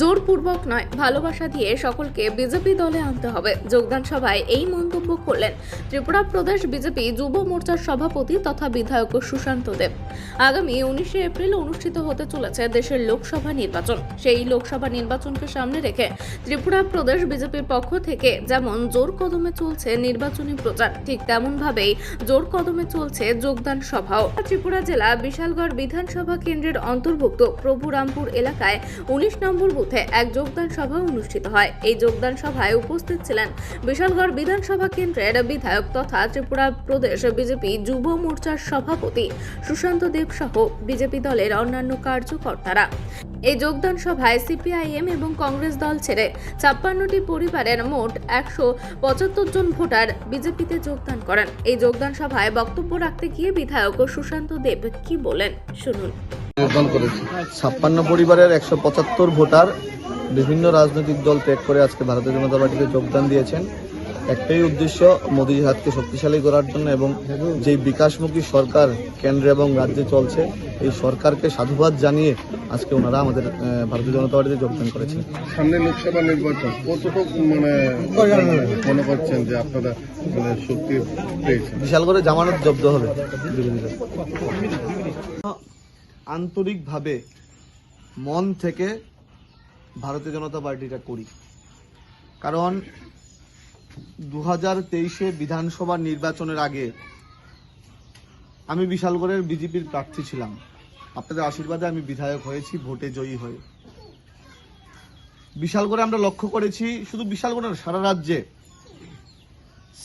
জোরপূর্বক নয়, ভালোবাসা দিয়ে সকলকে বিজেপি দলে আনতে হবে। যোগদান সভায় এই মন্তব্য করলেন ত্রিপুরা প্রদেশ বিজেপি যুব মোর্চার সভাপতি তথা বিধায়ক সুশান্ত দেব। আগামী উনিশে এপ্রিল অনুষ্ঠিত হতে চলেছে দেশের লোকসভা নির্বাচন। সেই লোকসভা নির্বাচনকে সামনে রেখে ত্রিপুরা প্রদেশ বিজেপির পক্ষ থেকে যেমন জোর কদমে চলছে নির্বাচনী প্রচার, ঠিক তেমন ভাবেই জোর কদমে চলছে যোগদান সভাও। ত্রিপুরা জেলা বিশালগড় বিধানসভা কেন্দ্রের অন্তর্ভুক্ত প্রভুরামপুর এলাকায় উনিশ নম্বর বুথে এক যোগদান সভা অনুষ্ঠিত হয়। এই যোগদান সভায় উপস্থিত ছিলেন বিশালগড় বিধানসভা কেন্দ্রের বিধায়ক তথা ত্রিপুরা প্রদেশ বিজেপি যুব মোর্চার সভাপতি সুশান্ত দেব সহ বিজেপি দলের অন্যান্য কার্যকর্তারা। এই যোগদান সভায় সিপিআইএম এবং কংগ্রেস দল ছেড়ে ছাপ্পান্নটি পরিবারের মোট একশো পঁচাত্তর জন ভোটার বিজেপিতে যোগদান করেন। এই যোগদান সভায় বক্তব্য রাখতে গিয়ে বিধায়ক সুশান্ত দেব কি বলেন? শুনুন। ছাপ্পান্ন পরিবারের একশো পঁচাত্তর ভোটার বিভিন্ন রাজনৈতিক দল ত্যাগ করে আজকে ভারতীয় জনতা পার্টিতে যোগদান দিয়েছেন। একটাই উদ্দেশ্য মোদী হাতকে শক্তিশালী করার জন্য এবং যে বিকাশমুখী সরকার কেন্দ্রে এবং রাজ্যে চলছে, এই সরকারকে সাধুবাদ জানিয়ে আজকে ওনারা আমাদের ভারতীয় জনতা পার্টিতে যোগদান করেছেন। সামনে লোকসভা নির্বাচন কতটুকু মানে মনে করছেন যে আপনারা মানে শক্তি পেয়েছেন? বিশাল করে জামানত জব্দ হবে। আন্তরিকভাবে মন থেকে ভারতীয় জনতা পার্টিটা করি। কারণ দু হাজার তেইশে বিধানসভা নির্বাচনের আগে আমি বিশালগড়ের বিজেপির প্রার্থী ছিলাম। আপনাদের আশীর্বাদে আমি বিধায়ক হয়েছি, ভোটে জয়ী হয়ে। বিশালগড়ে আমরা লক্ষ্য করেছি, শুধু বিশালগড়ের সারা রাজ্যে।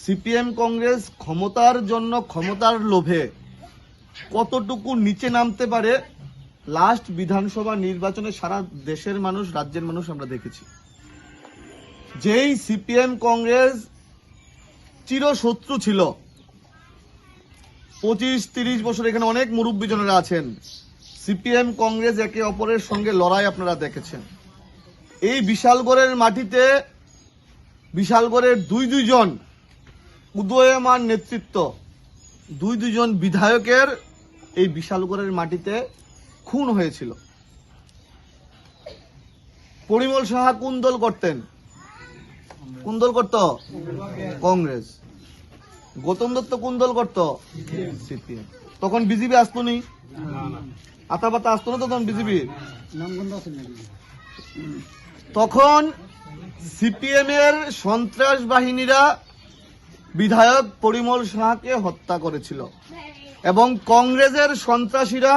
সিপিএম কংগ্রেস ক্ষমতার জন্য ক্ষমতার লোভে কতটুকু নিচে নামতে পারে, লাস্ট বিধানসভা নির্বাচনে সারা দেশের মানুষ, রাজ্যের মানুষ আমরা দেখেছি। যেই সিপিএম কংগ্রেস চিরশত্রু ছিল পঁচিশ তিরিশ বছর এখানে অনেক মুরব্বীজনেরা আছেন। সিপিএম কংগ্রেস একে অপরের সঙ্গে লড়াই আপনারা দেখেছেন। এই বিশালগড়ের মাটিতে বিশালগড়ের দুই দুইজন উদয়মান নেতৃত্ব, দুই দুজন বিধায়কের এই বিশালগড়ের মাটিতে খুন হয়েছিল। পরিমল সাহা কোন দল করতেন? কোন দল করত? কংগ্রেস। গৌতম দত্ত কোন দল করত? সিপিএম। তখন বিজেপি আসতো নি। আতা পাতা আসতো না তখন বিজেপি তখন সিপিএম এর সন্ত্রাস বাহিনীরা বিধায়ক পরিমল সাহাকে হত্যা করেছিল। এবং কংগ্রেসের সন্ত্রাসীরা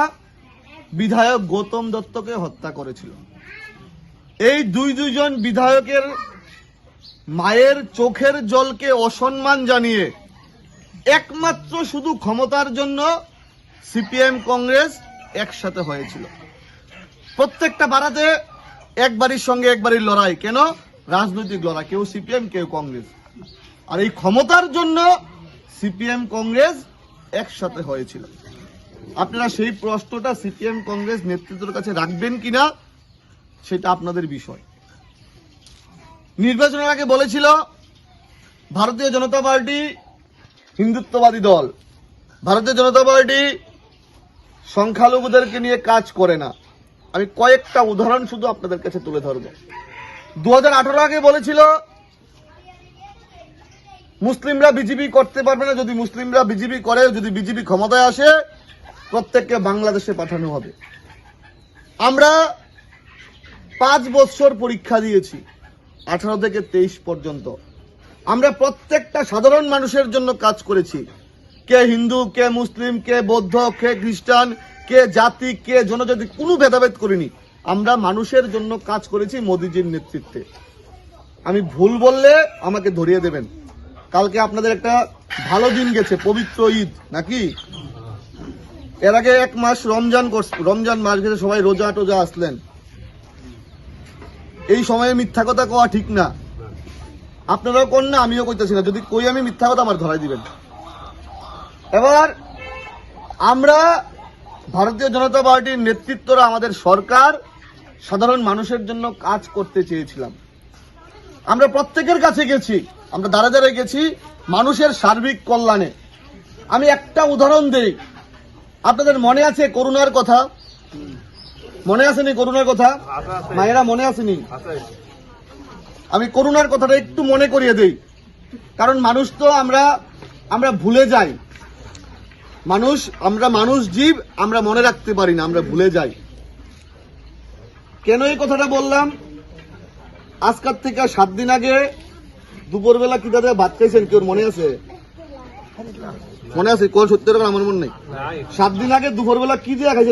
বিধায়ক গৌতম দত্তকে হত্যা করেছিল। এই দুই দুইজন বিধায়কের মায়ের চোখের জলকে অসম্মান জানিয়ে একমাত্র শুধু ক্ষমতার জন্য সিপিএম কংগ্রেস একসাথে হয়েছিল। প্রত্যেকটা বাড়াতে এক বাড়ির সঙ্গে এক বাড়ির লড়াই। কেন? রাজনৈতিক লড়াই। কেউ সিপিএম, কেউ কংগ্রেস। আর এই ক্ষমতার জন্য সিপিএম, কংগ্রেস একসাথে হয়েছিল। আপনারা সেই প্রশ্নটা সিপিএম, কংগ্রেস নেতৃত্বের কাছে রাখবেন কিনা, সেটা আপনাদের বিষয়। নির্বাচনের আগে বলেছিল, ভারতীয় জনতা পার্টি হিন্দুত্ববাদী দল। ভারতীয় জনতা পার্টি সংখ্যালঘুদেরকে নিয়ে কাজ করে না। আমি কয়েকটা উদাহরণ শুধু আপনাদের কাছে তুলে ধরব। দু হাজার আঠারো আগে বলেছিল, মুসলিমরা বিজেপি করতে পারবে না। যদি মুসলিমরা বিজেপি করে, যদি বিজেপি ক্ষমতায় আসে, প্রত্যেককে বাংলাদেশে পাঠানো হবে। আমরা পাঁচ বছর পরীক্ষা দিয়েছি, আঠারো থেকে তেইশ পর্যন্ত। আমরা প্রত্যেকটা সাধারণ মানুষের জন্য কাজ করেছি। কে হিন্দু, কে মুসলিম, কে বৌদ্ধ, কে খ্রিস্টান, কে জাতি, কে জনজাতি, কোনো ভেদাভেদ করিনি। আমরা মানুষের জন্য কাজ করেছি মোদিজির নেতৃত্বে। আমি ভুল বললে আমাকে ধরিয়ে দেবেন। কালকে আপনাদের একটা ভালো দিন গেছে, পবিত্র ঈদ, নাকি? এর আগে এক মাস রমজান রমজান মাস গেছে, সবাই রোজা টোজা আসলেন। এই সময়ে মিথ্যা কথা কওয়া ঠিক না। আপনারাও কোন না, আমিও কইতেছি না। যদি কই আমি মিথ্যা কথা আমার ধরাই দিবেন। এবার আমরা ভারতীয় জনতা পার্টির নেতৃত্বরা আমাদের সরকার সাধারণ মানুষের জন্য কাজ করতে চেয়েছিলাম। আমরা প্রত্যেকের কাছে গেছি, আমরা দাঁড়া দাঁড়ায় গেছি মানুষের সার্বিক কল্যাণে। আমি একটা উদাহরণ দেই। আপনাদের মনে আছে করুণার কথা? মনে আসেনি করুণার কথা? মায়েরা মনে আসেনি? আমি করুণার কথাটা একটু মনে করিয়ে দেই। কারণ মানুষ তো আমরা আমরা ভুলে যাই। মানুষ আমরা মানুষ জীব আমরা মনে রাখতে পারি না আমরা ভুলে যাই। কেন এই কথাটা বললাম? আজকাল থেকে সাত দিন আগে দুপুরবেলা কি দাদা ভাত খাইছেন? কেউ মনে আছে? মনে আছে? কোন সত্যি আমার মনে নেই। সাত দিন আগে দুপুরবেলা কি দিয়ে খাইছেন?